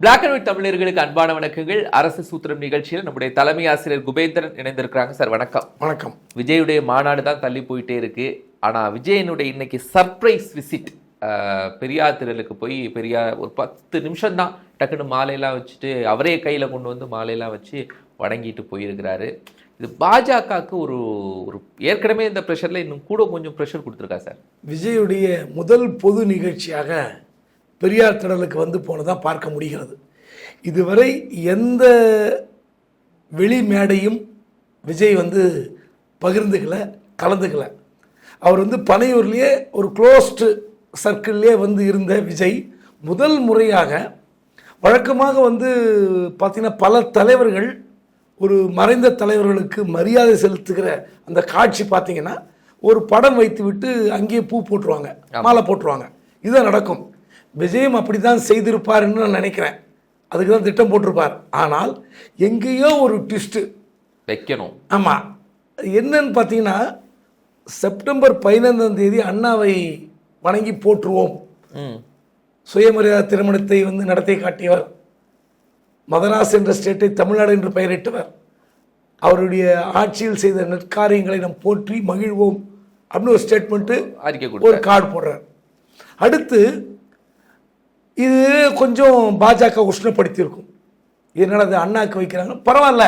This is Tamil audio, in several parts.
பிளாக் அண்ட் ஒயிட் தமிழர்களுக்கு அன்பான வணக்கங்கள். அரசு சூத்திரம் நிகழ்ச்சியில் நம்முடைய தலைமை ஆசிரியர் குபேந்திரன் இணைந்திருக்கிறாங்க. சார் வணக்கம். வணக்கம். விஜயுடைய மாநாடு தான் தள்ளி போயிட்டே இருக்கு. ஆனா விஜயனுடைய இன்னைக்கு சர்ப்ரைஸ் விசிட் பெரியார் திடலுக்கு போய் பெரியார் ஒரு பத்து நிமிஷம் தான் டக்குன்னு மாலையெல்லாம் வச்சுட்டு அவரே கையில கொண்டு வந்து மாலையெல்லாம் வச்சு வணங்கிட்டு போயிருக்கிறாரு. இது பாஜகவுக்கு ஒரு ஒரு ஏற்கனவே இந்த ப்ரெஷர்ல இன்னும் கூட கொஞ்சம் ப்ரெஷர் கொடுத்துருக்கா சார்? விஜயுடைய முதல் பொது நிகழ்ச்சியாக பெரியார் திடலுக்கு வந்து போனதான் பார்க்க முடிகிறது. இதுவரை எந்த வெளி மேடையும் விஜய் வந்து பகிர்ந்துக்கல கலந்துக்கல. அவர் வந்து பனையூர்லேயே ஒரு க்ளோஸ்டு சர்க்கிள்லேயே வந்து இருந்த விஜய் முதல் முறையாக வழக்கமாக வந்து பார்த்திங்கன்னா பல தலைவர்கள் ஒரு மறைந்த தலைவர்களுக்கு மரியாதை செலுத்துகிற அந்த காட்சி பார்த்தீங்கன்னா ஒரு படம் வைத்து விட்டு அங்கேயே பூ போட்டுருவாங்க மாலை போட்டுருவாங்க. இதுதான் நடக்கும். விஜயம் அப்படி தான் செய்திருப்பாருன்னு நான் நினைக்கிறேன். அதுக்கு தான் திட்டம் போட்டிருப்பார். ஆனால் எங்கேயோ ஒரு ட்விஸ்ட்டு வைக்கணும். ஆமாம் என்னன்னு பார்த்தீங்கன்னா செப்டம்பர் பதினைந்தாம் தேதி அண்ணாவை வணங்கி போற்றுவோம். சுயமரியாதை திருமணத்தை வந்து நடத்தி காட்டியவர். மதராஸ் என்ற ஸ்டேட்டை தமிழ்நாடு என்று பெயரிட்டவர். அவருடைய ஆட்சியில் செய்த நற்காரியங்களை நாம் போற்றி மகிழ்வோம். அப்படின்னு ஒரு ஸ்டேட்மெண்ட்டு ஒரு கார்டு போடுறார். அடுத்து இது கொஞ்சம் பாஜக உஷ்ணப்படுத்தியிருக்கும். இதனால் அது அண்ணாக்கு வைக்கிறாங்க? பரவாயில்ல.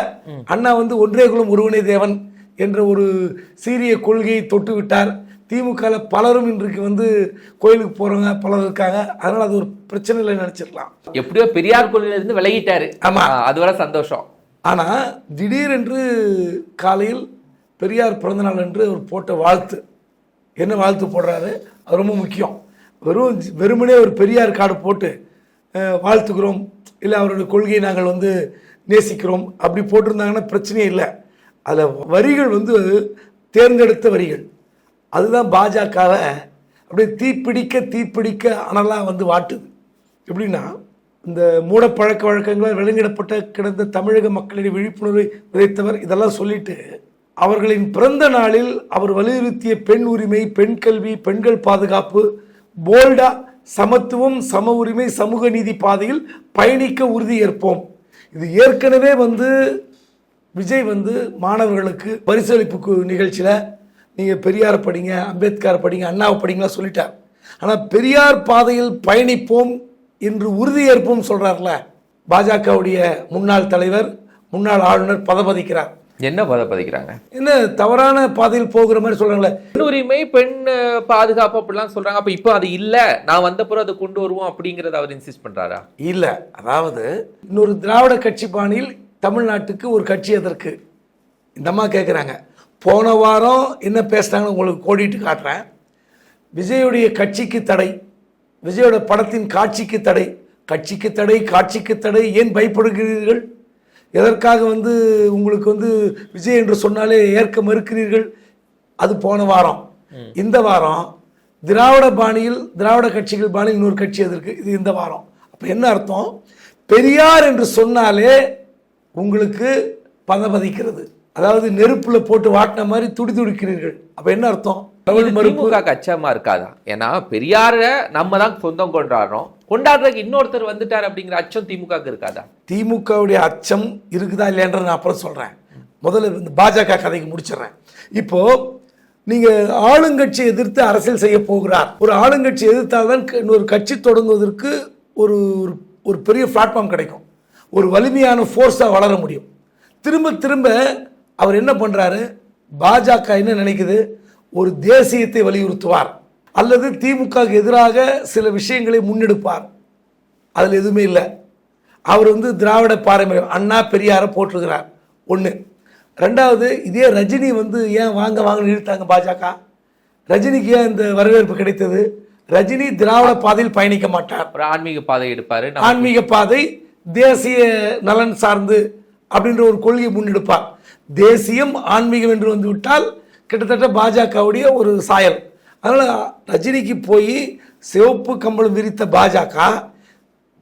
அண்ணா வந்து ஒன்றே குலம் ஒருவனே தேவன் என்ற ஒரு சீரிய கொள்கையை தொட்டு விட்டார். திமுகவில் பலரும் இன்றைக்கு வந்து கோயிலுக்கு போகிறவங்க பலர் இருக்காங்க. அதனால் அது ஒரு பிரச்சனை இல்லை நினச்சிருக்கலாம் எப்படியோ பெரியார் கொள்கையில இருந்து விலகிட்டாரு. ஆமா. ஆ, அதுவரை சந்தோஷம். ஆனால் திடீரென்று காலையில் பெரியார் பிறந்தநாள் என்று அவர் போட்ட வாழ்த்து. என்ன வாழ்த்து போடுறாரு? அது ரொம்ப முக்கியம். வெறும் வெறுமனே ஒரு பெரியார் கார்டு போட்டு வாழ்த்துக்கிறோம் இல்லை அவருடைய கொள்கையை நாங்கள் வந்து நேசிக்கிறோம். அப்படி போட்டிருந்தாங்கன்னா பிரச்சனையே இல்லை. அதில் வரிகள் வந்து தேர்ந்தெடுத்த வரிகள். அதுதான் பாஜகவை அப்படியே தீப்பிடிக்க தீப்பிடிக்க அனலாக வந்து வாட்டுது. எப்படின்னா இந்த மூடப்பழக்க வழக்கங்களால் வெளியிடப்பட்ட கிடந்த தமிழக மக்களிடையே விழிப்புணர்வை விதைத்தவர் இதெல்லாம் சொல்லிட்டு அவர்களின் பிறந்த நாளில் அவர் வலியுறுத்திய பெண் உரிமை பெண் கல்வி பெண்கள் பாதுகாப்பு போல்டா சமத்துவம் சம உரிமை சமூக நீதி பாதையில் பயணிக்க உறுதியேற்போம் இது ஏற்கனவே வந்து விஜய் வந்து மாணவர்களுக்கு பரிசளிப்பு நிகழ்ச்சியில் நீங்கள் பெரியாரை படிங்க அம்பேத்கரை படிங்க அண்ணாவை படிங்கலாம் சொல்லிட்டார். ஆனால் பெரியார் பாதையில் பயணிப்போம் என்று உறுதியேற்போம் சொல்கிறார்ல பாஜகவுடைய முன்னாள் தலைவர் முன்னாள் ஆளுநர் பதபதிக்கிறார். என்ன பத பதிக்கிறாங்க என்ன தவறான பாதையில் போகிற மாதிரி சொல்கிறாங்களே பெண் உரிமை பெண் பாதுகாப்பு அப்படிலாம் சொல்றாங்க. அப்ப இப்போ அது இல்ல. நான் வந்த பிறகு அதை கொண்டு வருவோம் அப்படிங்கறத அவர் இன்சிஸ்ட் பண்றாரா? இல்லை. அதாவது இன்னொரு திராவிட கட்சி பாணியில் தமிழ்நாட்டுக்கு ஒரு கட்சி எதற்கு இந்த அம்மா கேட்குறாங்க போன வாரம் என்ன பேசுனாங்கன்னு உங்களுக்கு கோடிட்டு காட்டுறேன். விஜயுடைய கட்சிக்கு தடை விஜயோட படத்தின் காட்சிக்கு தடை. கட்சிக்கு தடை காட்சிக்கு தடை. ஏன் பயப்படுகிறீர்கள்? எதற்காக வந்து உங்களுக்கு வந்து விஜய் என்று சொன்னாலே ஏற்க மறுக்கிறீர்கள்? அது போன வாரம். இந்த வாரம் திராவிட பாணியில் திராவிட கட்சிகள் பாணியில் இன்னொரு கட்சி எதற்கு இது இந்த வாரம். அப்போ என்ன அர்த்தம்? பெரியார் என்று சொன்னாலே உங்களுக்கு பதபதிக்கிறது அதாவது நெருப்பில் போட்டு வாட்டின மாதிரி துடி துடிக்கிறீர்கள். அப்போ என்ன அர்த்தம்? திமுக அச்சமா இருக்காதா? ஏன்னா பெரியார நம்ம தான் சொந்தம் கொண்டாடுறோம் கொண்டாடுறதுக்கு இன்னொருத்தர் வந்துட்டார் அப்படிங்கிற அச்சம் திமுக இருக்காதா? திமுகவுடைய அச்சம் இருக்குதா இல்லையன்ற நான் அப்புறம் சொல்றேன். முதல்ல இந்த பாஜக கதைக்கு முடிச்சிடுறேன். இப்போ நீங்க ஆளுங்கட்சி எதிர்த்து அரசியல் செய்ய போகிறார். ஒரு ஆளுங்கட்சி எதிர்த்தால்தான் க- இன்னொரு கட்சி தொடங்குவதற்கு ஒரு ஒரு- பெரிய பிளாட்ஃபார்ம் கிடைக்கும். ஒரு வலிமையான ஃபோர்ஸாக வளர முடியும். திரும்ப திரும்ப அவர் என்ன பண்றாரு? பாஜக என்ன நினைக்குது? ஒரு தேசியத்தை வலியுறுத்துவார் அல்லது திமுகவுக்கு எதிராக சில விஷயங்களை முன்னெடுப்பார். அதில் எதுவுமே இல்லை. அவர் வந்து திராவிட பாரம்பரியம் அண்ணா பெரியாரை போட்டிருக்கிறார் ஒன்று ரெண்டாவது இதே ரஜினி வந்து ஏன் வாங்க வாங்கன்னு இழுத்தாங்க பாஜக? ரஜினிக்கு ஏன் இந்த வரவேற்பு கிடைத்தது? ரஜினி திராவிட பாதையில் பயணிக்க மாட்டார். ஒரு ஆன்மீக பாதை எடுப்பாரு. ஆன்மீக பாதை தேசிய நலன் சார்ந்து அப்படின்ற ஒரு கொள்கையை முன்னெடுப்பார். தேசியம் ஆன்மீகம் என்று வந்து விட்டால் கிட்டத்தட்ட பாஜகவுடைய ஒரு சாயல். அதனால் ரஜினிக்கு போய் சிவப்பு கம்பளம் விரித்த பாஜக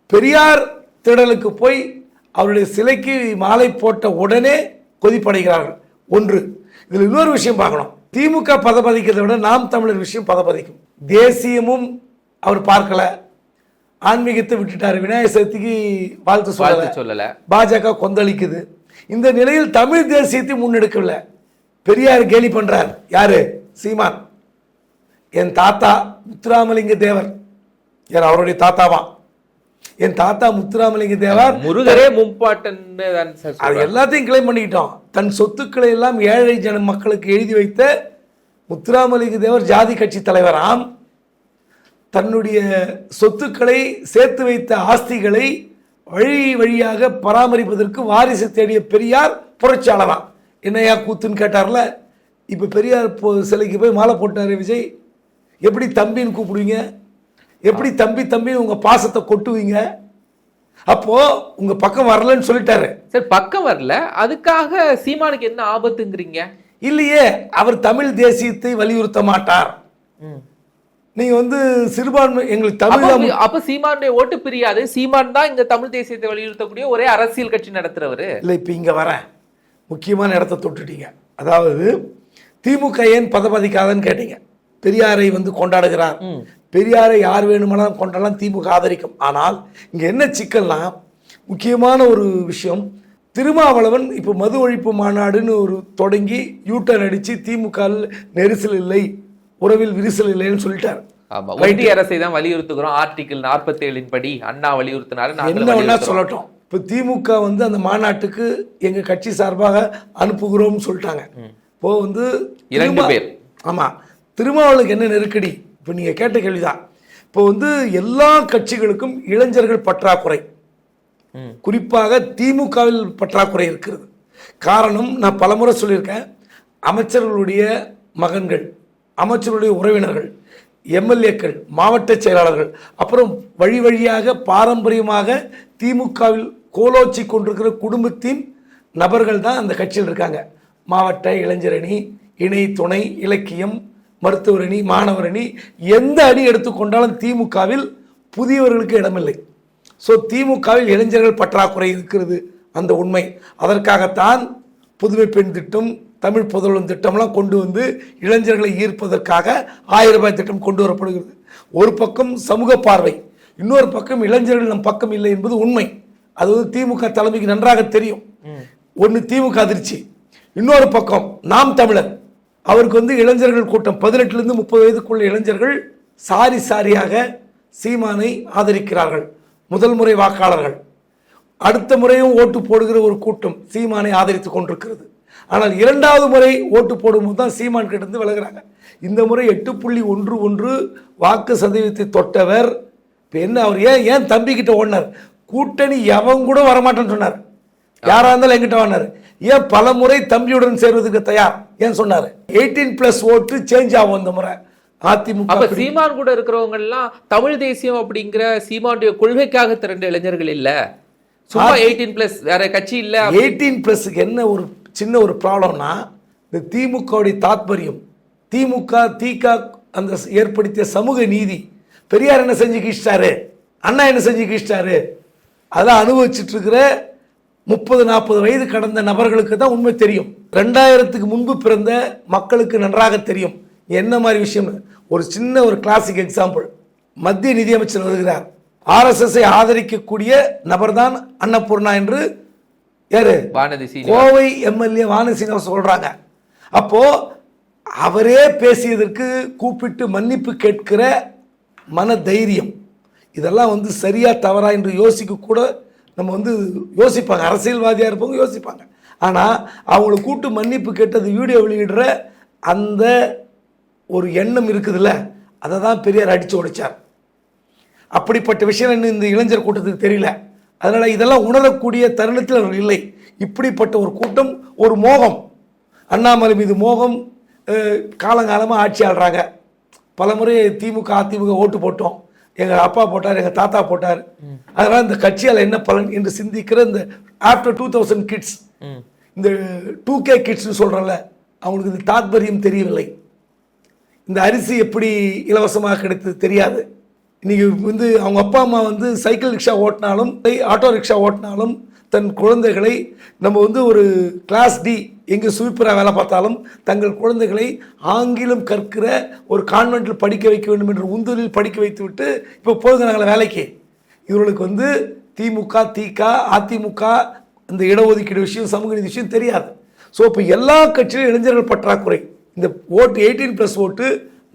பெரியார் திடலுக்கு போய் அவருடைய சிலைக்கு மாலை போட்ட உடனே கொதிப்படைகிறார்கள். ஒன்று. இதில் இன்னொரு விஷயம் பார்க்கணும். திமுக பதப்பதிக்கிறதை விட நாம் தமிழர் விஷயம் பதப்பதிக்கும். தேசியமும் அவர் பார்க்கல. ஆன்மீகத்தை விட்டுட்டாரு. விநாயகர் சதுர்த்திக்கு வாழ்த்து சொல்லல. சொல்லல. பாஜக கொந்தளிக்குது. இந்த நிலையில் தமிழ் தேசியத்தை முன்னெடுக்கவில்லை. பெரியார் கேலி பண்றார். யாரு? சீமான். என் தாத்தா முத்துராமலிங்க தேவர். யார்? அவருடைய தாத்தாவா? என் தாத்தா முத்துராமலிங்க தேவர். முருகரே சார் அது. எல்லாத்தையும் கிளைம் பண்ணிக்கிட்டோம். தன் சொத்துக்களை எல்லாம் ஏழை ஜன மக்களுக்கு எழுதி வைத்த முத்துராமலிங்க தேவர் ஜாதி கட்சி தலைவராம். தன்னுடைய சொத்துக்களை சேர்த்து வைத்த ஆஸ்திகளை வழி வழியாக பராமரிப்பதற்கு வாரிசு தேடிய பெரியார் புரட்சியாளராம் என்னையா கூத்துன்னு கேட்டார்ல? இப்போ பெரியார் போ சிலைக்கு போய் மாலை போட்டாரு விஜய்? எப்படி தம்பின்னு கூப்பிடுவீங்க? எப்படி தம்பி தம்பின்னு உங்கள் பாசத்தை கொட்டுவீங்க? அப்போ உங்க பக்கம் வரலன்னு சொல்லிட்டாரு. சார் பக்கம் வரல. அதுக்காக சீமானுக்கு என்ன ஆபத்துங்கிறீங்க? இல்லையே அவர் தமிழ் தேசியத்தை வலியுறுத்த மாட்டார். நீங்க வந்து சிறுபான்மை எங்களுக்கு தமிழ் அப்ப அப்ப சீமானுடைய ஓட்டு பிரியாது. சீமான் தான் இங்க தமிழ் தேசியத்தை வலியுறுத்தக்கூடிய ஒரே அரசியல் கட்சி நடத்துறவரு. இல்லை இப்போ இங்க வரேன். முக்கியமான இடத்த தொட்டுட்டீங்க. அதாவது திமுக ஏன் பதபதிக்காதன்னு கேட்டீங்க. பெரியாரை வந்து கொண்டாடுகிறார். பெரியாரை யார் வேணுமானாலும் கொண்டாடலாம் திமுக ஆதரிக்கும். ஆனால் இங்க என்ன சிக்கல்னா முக்கியமான ஒரு விஷயம் திருமாவளவன் இப்போ மது ஒழிப்பு மாநாடுன்னு ஒரு தொடங்கி யூட்டர்ன் அடிச்சு திமுக நெரிசல் இல்லை உறவில் விரிசல் இல்லைன்னு சொல்லிட்டார். ஆமா ஒன்றிய அரசை தான் வலியுறுத்துகிறோம். ஆர்டிகிள் நாற்பத்தி ஏழின் படி அண்ணா வலியுறுத்தினாரு என்ன. சொல்லட்டும். இப்போ திமுக வந்து அந்த மாநாட்டுக்கு எங்க கட்சி சார்பாக அனுப்புகிறோம்னு சொல்லிட்டாங்க. இப்போ வந்து இரண்டு பேர். ஆமா. திருமாவளுக்கு என்ன நெருக்கடி? இப்போ நீங்க கேட்ட கேள்விதான். இப்போ வந்து எல்லா கட்சிகளுக்கும் இளைஞர்கள் பற்றாக்குறை. குறிப்பாக திமுகவில் பற்றாக்குறை இருக்கிறது. காரணம் நான் பலமுறை சொல்லியிருக்கேன். அமைச்சர்களுடைய மகன்கள் அமைச்சருடைய உறவினர்கள் எம்எல்ஏக்கள் மாவட்ட செயலாளர்கள் அப்புறம் வழி வழியாக பாரம்பரியமாக திமுகவில் கோலோச்சி கொண்டிருக்கிற குடும்பத்தின் நபர்கள் தான் அந்த கட்சியில் இருக்காங்க. மாவட்ட இளைஞரணி இணை துணை இலக்கியம் மருத்துவர் அணி மாணவர் அணி எந்த அணி எடுத்துக்கொண்டாலும் திமுகவில் புதியவர்களுக்கு இடமில்லை. ஸோ திமுகவில் இளைஞர்கள் பற்றாக்குறை இருக்கிறது அந்த உண்மை. அதற்காகத்தான் புதுமை பெண் திட்டம் தமிழ் புதல்வன் திட்டம்லாம் கொண்டு வந்து இளைஞர்களை ஈர்ப்பதற்காக ஆயிரம் ரூபாய் திட்டம் கொண்டு வரப்படுகிறது. ஒரு பக்கம் சமூக பார்வை இன்னொரு பக்கம் இளைஞர்கள் நம் பக்கம் இல்லை என்பது உண்மை. அது வந்து திமுக தலைமைக்கு நன்றாக தெரியும். ஒன்று திமுக அதிர்ச்சி இன்னொரு பக்கம் நாம் தமிழர். அவருக்கு வந்து இளைஞர்கள் கூட்டம் பதினெட்டுலேருந்து முப்பது வயதுக்குள்ள இளைஞர்கள் சாரி சாரியாக சீமானை ஆதரிக்கிறார்கள். முதல் முறை வாக்காளர்கள். அடுத்த முறையும் ஓட்டு போடுகிற ஒரு கூட்டம் சீமானை ஆதரித்து கொண்டிருக்கிறது. ஆனால் இரண்டாவது முறை ஓட்டு போடும்போது தான் சீமான் கிட்டேருந்து விலகுறாங்க. இந்த முறை எட்டு புள்ளி ஒன்று ஒன்று வாக்கு சதவீதத்தை தொட்டவர். இப்போ என்ன அவர் ஏன் ஏன் தம்பிக்கிட்ட ஓடினார்? கூட்டணி எவன் கூட வரமாட்டேன்னு சொன்னார். யாரா இருந்தாலும் என்கிட்ட வந்தார் ஏன் பல முறை தம்பியுடன் சேர்வதற்கு தயார்? ஏன் சொன்னார். எயிட்டீன் பிளஸ் ஓட்டு சேஞ்ச் ஆகும் இந்த முறை. அதிமுக சீமான் கூட இருக்கிறவங்க எல்லாம் தமிழ் தேசியம் அப்படிங்கிற சீமானுடைய கொள்கைக்காக திரண்ட இளைஞர்கள் இல்ல. சும்மா எயிட்டீன் பிளஸ் வேற கட்சி இல்ல எயிட்டீன் ப்ளஸுக்கு என்ன ஒரு சின்ன ஒரு ப்ராப்ளம்னா இந்த திமுகவுடைய தாத்பரியம் திமுக திக அந்த ஏற்படுத்திய சமூக நீதி. பெரியார் என்ன செஞ்சு கீழ்ச்சிட்டாரு? அண்ணா என்ன செஞ்சு கீழ்ச்சிட்டாரு? அதெல்லாம் அனுபவிச்சுட்டு இருக்கிற முப்பது நாற்பது வயது கடந்த நபர்களுக்கு தான் உண்மை தெரியும். ரெண்டாயிரத்துக்கு முன்பு பிறந்த மக்களுக்கு நன்றாக தெரியும். என்ன மாதிரி விஷயம்? ஒரு சின்ன ஒரு கிளாசிக் எக்ஸாம்பிள் மத்திய நிதியமைச்சர் வருகிறார். ஆர்எஸ்எஸ்ஐ ஆதரிக்கக்கூடிய நபர்தான் அன்னபூர்ணா என்று யாரு? வானதி சீனிவாசன். கோவை எம்எல்ஏ வானசீனிவாசன் சொல்றாங்க. அப்போ அவரே பேசியதற்கு கூப்பிட்டு மன்னிப்பு கேட்கிற மன தைரியம் இதெல்லாம் வந்து சரியா தவறா என்று யோசிக்க கூட நம்ம வந்து யோசிப்பாங்க. அரசியல்வாதியாக இருப்பவங்க யோசிப்பாங்க. ஆனால் அவங்கள கூட்டு மன்னிப்பு கேட்டது வீடியோ வெளியிடுற அந்த ஒரு எண்ணம் இருக்குதுல்ல அதை தான் பெரியார் அடித்து உடைச்சார். அப்படிப்பட்ட விஷயம் இன்னும் இந்த இளைஞர் கூட்டத்துக்கு தெரியல. அதனால் இதெல்லாம் உணரக்கூடிய தருணத்தில் அவர்கள் இல்லை. இப்படிப்பட்ட ஒரு கூட்டம் ஒரு மோகம். அண்ணாமலை மீது மோகம் காலங்காலமாக ஆட்சி ஆடுறாங்க பலமுறை திமுக அதிமுக ஓட்டு போட்டோம். எங்கள் அப்பா போட்டார் எங்கள் தாத்தா போட்டார். அதனால் இந்த கட்சியால் என்ன பலன் என்று சிந்திக்கிற இந்த ஆஃப்டர் டூ தௌசண்ட் கிட்ஸ் இந்த டூ கே கிட்ஸ்னு சொல்கிறல அவங்களுக்கு இந்த தாத்பரியம் தெரியவில்லை. இந்த அரிசி எப்படி இலவசமாக கிடைத்தது தெரியாது. இன்றைக்கி வந்து அவங்க அப்பா அம்மா வந்து சைக்கிள் ரிக்ஷா ஓட்டினாலும் ஆட்டோ ரிக்ஷா ஓட்டினாலும் தன் குழந்தைகளை நம்ம வந்து ஒரு கிளாஸ் டி எங்கே சுவிப்பராக வேலை பார்த்தாலும் தங்கள் குழந்தைகளை ஆங்கிலம் கற்கிற ஒரு கான்வெண்ட்டில் படிக்க வைக்க வேண்டும் என்ற உந்துதலில் படிக்க வைத்து விட்டு இப்போ போகுங்கிறாங்களே வேலைக்கு. இவர்களுக்கு வந்து திமுக திக அதிமுக இந்த இடஒதுக்கீடு விஷயம் சமூக நீதி விஷயம் தெரியாது. ஸோ இப்போ எல்லா கட்சியிலும் இளைஞர்கள் பற்றாக்குறை. இந்த ஓட்டு எயிட்டீன் ப்ளஸ் ஓட்டு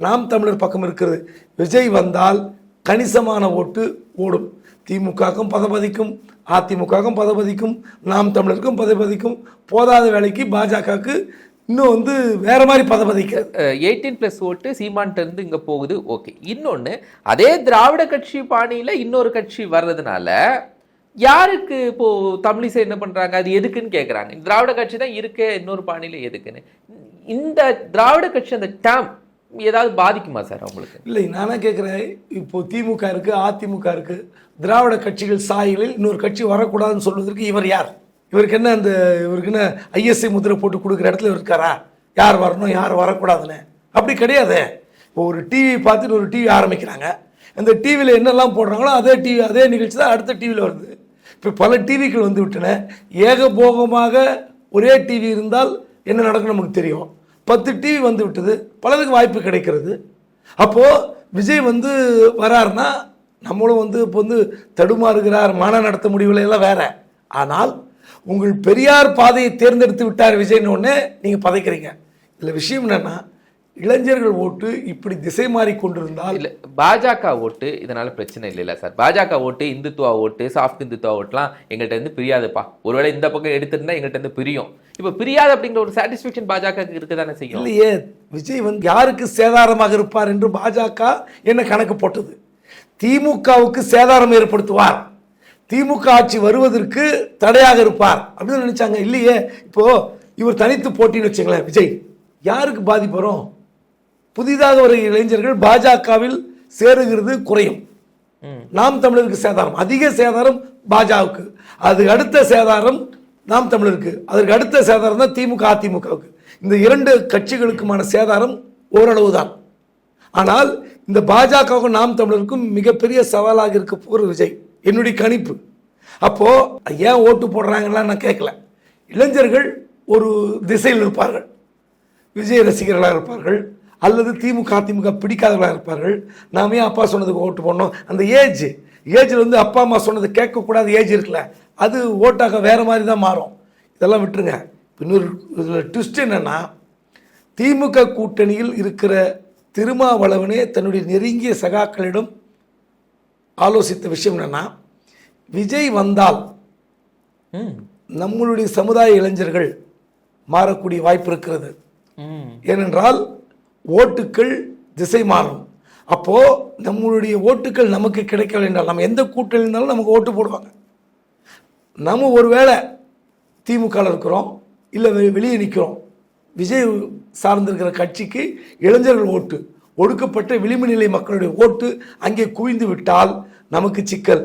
நாம் தமிழர் பக்கம் இருக்கிறது. விஜய் வந்தால் கணிசமான ஓட்டு ஓடும். திமுகவுக்கும் பதபதிக்கும் அதிமுகவுக்கும் பதபதிக்கும் நாம் தமிழருக்கும் பதபதிக்கும் போதாத வேலைக்கு பாஜகவுக்கு இன்னும் வந்து வேற மாதிரி பதபதிக்கிறது. எயிட்டீன் ப்ளஸ் ஓட்டு சீமான்ட்டு இங்கே போகுது ஓகே. இன்னொன்று அதே திராவிட கட்சி பாணியில் இன்னொரு கட்சி வர்றதுனால யாருக்கு இப்போ தமிழிசை என்ன பண்ணுறாங்க அது எதுக்குன்னு கேட்குறாங்க திராவிட கட்சி தான் இருக்கே இன்னொரு பாணியில் எதுக்குன்னு. இந்த திராவிட கட்சி அந்த டேம் ஏதாவது பாதிக்குமா சார் அவங்களுக்கு? இல்லை நானே கேட்குறேன். இப்போ திமுக இருக்கு அதிமுக இருக்கு. திராவிட கட்சிகள் சாயலில் இன்னொரு கட்சி வரக்கூடாதுன்னு சொல்வதற்கு இவர் யார்? இவருக்கு என்ன அந்த இவருக்கு என்ன ஐஎஸ்ஐ முத்திரை போட்டு கொடுக்குற இடத்துல இவர் இருக்காரா? யார் வரணும் யார் வரக்கூடாதுன்னு? அப்படி கிடையாது. இப்போ ஒரு டிவி பார்த்துட்டு ஒரு டிவி ஆரம்பிக்கிறாங்க. அந்த டிவியில் என்னெல்லாம் போடுறாங்களோ அதே டிவி அதே நிகழ்ச்சி தான் அடுத்த டிவியில் வருது. இப்போ பல டிவிக்கள் வந்து விட்டன. ஏகபோகமாக ஒரே டிவி இருந்தால் என்ன நடக்கும் நமக்கு தெரியும். பத்து டிவி வந்து விட்டது பலருக்கு வாய்ப்பு கிடைக்கிறது. அப்போது விஜய் வந்து வராருன்னா நம்மளும் வந்து இப்போ வந்து தடுமாறுகிறார் மானம் நடத்த முடியவில்லை எல்லாம் வேற. ஆனால் உங்கள் பெரியார் பாதையை தேர்ந்தெடுத்து விட்டார் விஜய்னு ஒன்று நீங்கள் பதைக்கிறீங்க. இதில் விஷயம் என்னென்னா இளைஞர்கள் ஓட்டு இப்படி திசை மாறி கொண்டிருந்தால் இல்ல பாஜக ஓட்டு இதனால பிரச்சனை இல்லைல்ல சார். பாஜக ஓட்டு இந்துத்துவா ஓட்டு சாஃப்ட் இந்துத்துவா ஓட்டுலாம் எங்கள்கிட்ட இருந்து பிரியாதுப்பா. ஒருவேளை இந்த பக்கம் எடுத்திருந்தா எங்கள்கிட்ட இருந்து பிரியும். இப்போ பிரியாது அப்படிங்கிற ஒரு சாட்டிஸ்ஃபேக்ஷன் பாஜக இருக்க தானே செய்யும்? இல்லையே விஜய் வந்து யாருக்கு சேதாரமாக இருப்பார் என்று பாஜக என்ன கணக்கு போட்டது? திமுகவுக்கு சேதாரம் ஏற்படுத்துவார். திமுக ஆட்சி வருவதற்கு தடையாக இருப்பார். அப்படின்னு நினைச்சாங்க. இல்லையே இப்போ இவர் தனித்து போட்டின்னு வச்சுங்களேன் விஜய். யாருக்கு பாதிப்பு வரும்? புதிதாக வரும் இளைஞர்கள் பாஜகவில் சேருகிறது குறையும். நாம் தமிழருக்கு சேதாரம் அதிக சேதாரம் பாஜகவுக்கு. அது அடுத்த சேதாரம் நாம் தமிழருக்கு. அதற்கு அடுத்த சேதாரம் தான் திமுக அதிமுகவுக்கு. இந்த இரண்டு கட்சிகளுக்குமான சேதாரம் ஓரளவு தான் ஆனால் இந்த பாஜகவுக்கும் நாம் தமிழருக்கும் மிகப்பெரிய சவாலாக இருக்க போகிற விஜய் என்னுடைய கணிப்பு. அப்போது ஏன் ஓட்டு போடுறாங்கலாம் நான் கேட்கல. இளைஞர்கள் ஒரு திசையில் இருப்பார்கள். விஜய் ரசிகர்களாக இருப்பார்கள். அல்லது திமுக அதிமுக பிடிக்காதவர்களாக இருப்பார்கள். நாம அப்பா சொன்னதுக்கு ஓட்டு போடணும். அந்த ஏஜ் ஏஜில் வந்து அப்பா அம்மா சொன்னது கேட்கக்கூடாத ஏஜ் இருக்குல்ல அது ஓட்டாக வேறு மாதிரி தான் மாறும். இதெல்லாம் விட்டுருங்க. இன்னொரு இதில் ட்விஸ்ட் என்னென்னா திமுக கூட்டணியில் இருக்கிற திருமாவளவனே தன்னுடைய நெருங்கிய சகாக்களிடம் ஆலோசித்த விஷயம் என்னென்னா விஜய் வந்தால் நம்மளுடைய சமுதாய இளைஞர்கள் மாறக்கூடிய வாய்ப்பு இருக்கிறது. ஏனென்றால் ஓட்டுக்கள் திசை மாறும். அப்போ நம்மளுடைய ஓட்டுக்கள் நமக்கு கிடைக்கவில்லை என்றால் நம்ம எந்த கூட்டணி இருந்தாலும் நமக்கு ஓட்டு போடுவாங்க. நம்ம ஒருவேளை திமுகவில் இருக்கிறோம் இல்லை வெளியே நிற்கிறோம் விஜய் சார்ந்திருக்கிற கட்சிக்கு இளைஞர்கள் ஓட்டு ஒடுக்கப்பட்ட விளிம்பு நிலை மக்களுடைய ஓட்டு அங்கே குவிந்து விட்டால் நமக்கு சிக்கல்.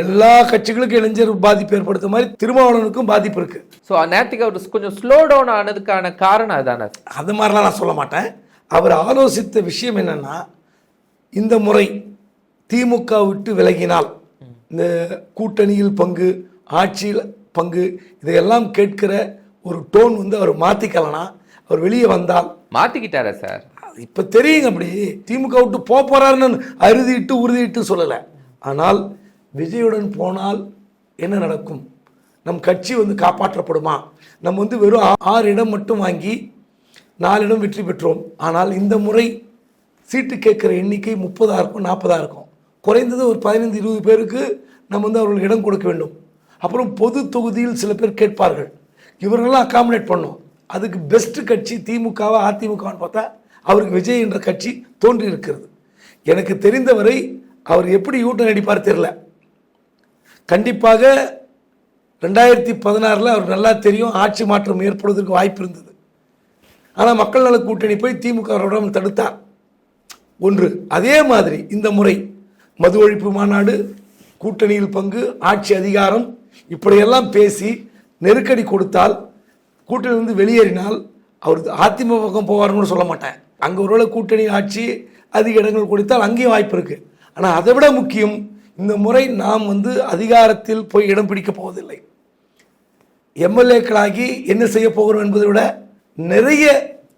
எல்லா கட்சிகளுக்கும் இளைஞர் பாதிப்பு ஏற்படுத்த மாதிரி திருமாவளவனுக்கும் பாதிப்பு இருக்கு. ஸோ நேற்றுக்கு அவர் கொஞ்சம் ஸ்லோ டவுன் ஆனதுக்கான காரணம் அதுதானே அது மாதிரிலாம் நான் சொல்ல மாட்டேன். அவர் ஆலோசித்த விஷயம் என்னன்னா இந்த முறை திமுக விட்டு விலகினால் இந்த கூட்டணியில் பங்கு ஆட்சியில் பங்கு இதையெல்லாம் கேட்கிற ஒரு டோன் வந்து அவர் மாற்றிக்கலனா அவர் வெளியே வந்தால் மாத்திக்கிட்டாரா சார்? இப்போ தெரியுங்க அப்படி. திமுக விட்டு போக போறாருன்னு அறுதிட்டு உறுதிட்டு சொல்லலை. ஆனால் விஜயுடன் போனால் என்ன நடக்கும்? நம் கட்சி வந்து காப்பாற்றப்படுமா? நம்ம வந்து வெறும் ஆறு இடம் மட்டும் வாங்கி நாலிடம் வெற்றி பெற்றோம். ஆனால் இந்த முறை சீட்டு கேட்குற எண்ணிக்கை முப்பதாக இருக்கும் நாற்பதாக இருக்கும் குறைந்தது ஒரு பதினைந்து இருபது பேருக்கு நம்ம வந்து அவர்களுக்கு இடம் கொடுக்க வேண்டும். அப்புறம் பொது தொகுதியில் சில பேர் கேட்பார்கள். இவர்களெல்லாம் அகாமடேட் பண்ணோம். அதுக்கு பெஸ்ட்டு கட்சி திமுகவா அதிமுகவான்னு பார்த்தா அவருக்கு விஜய் என்ற கட்சி தோன்றி இருக்கிறது. எனக்கு தெரிந்தவரை அவர் எப்படி யூட்டன் அடிப்பார் தெரில கண்டிப்பாக ரெண்டாயிரத்தி பதினாறில் அவர் நல்லா தெரியும். ஆட்சி மாற்றம் ஏற்படுவதற்கு வாய்ப்பு இருந்தது. ஆனால் மக்கள் நல கூட்டணி போய் திமுக தடுத்தார் ஒன்று. அதே மாதிரி இந்த முறை மது ஒழிப்பு மாநாடு கூட்டணியில் பங்கு ஆட்சி அதிகாரம் இப்படியெல்லாம் பேசி நெருக்கடி கொடுத்தால் கூட்டணியிலிருந்து வெளியேறினால் அவர் அதிமுக பக்கம் போவார்னு சொல்ல மாட்டேன். அங்கே ஒருவேளை கூட்டணி ஆட்சி அதிக இடங்கள் கொடுத்தால் அங்கேயும் வாய்ப்பு இருக்குது ஆனால் அதை விட முக்கியம் இந்த முறை நாம் வந்து அதிகாரத்தில் போய் இடம் பிடிக்கப் போவதில்லை. எம்எல்ஏக்களாகி என்ன செய்ய போகிறோம் என்பதை விட நிறைய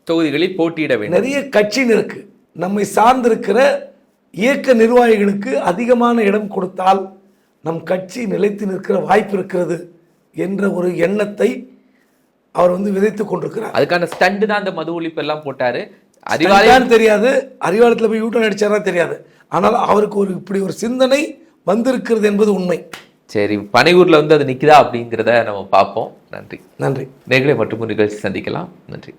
தொகுதிகளில் போட்டியிட வேண்டும். நிறைய கட்சியினருக்கு நம்மை சார்ந்திருக்கிற இயக்க நிர்வாகிகளுக்கு அதிகமான இடம் கொடுத்தால் நம் கட்சி நிலைத்து நிற்கிற வாய்ப்பு இருக்கிறது என்ற ஒரு எண்ணத்தை அவர் வந்து விதைத்து கொண்டிருக்கிறார். அதுக்கான ஸ்டண்ட் தான் அந்த மது ஒழிப்பு எல்லாம் போட்டாரு. அறிவாலயம் தெரியாது. அறிவாலயத்தில் போய் யூட்டன் அடிச்சாரா தெரியாது. ஆனால் அவருக்கு ஒரு இப்படி ஒரு சிந்தனை வந்திருக்கிறது என்பது உண்மை. சரி பனையூர்ல வந்து அது நிக்குதா அப்படிங்கிறத நம்ம பார்ப்போம். நன்றி. நன்றி. நேர்களை மற்றும் நிகழ்ச்சி சந்திக்கலாம். நன்றி.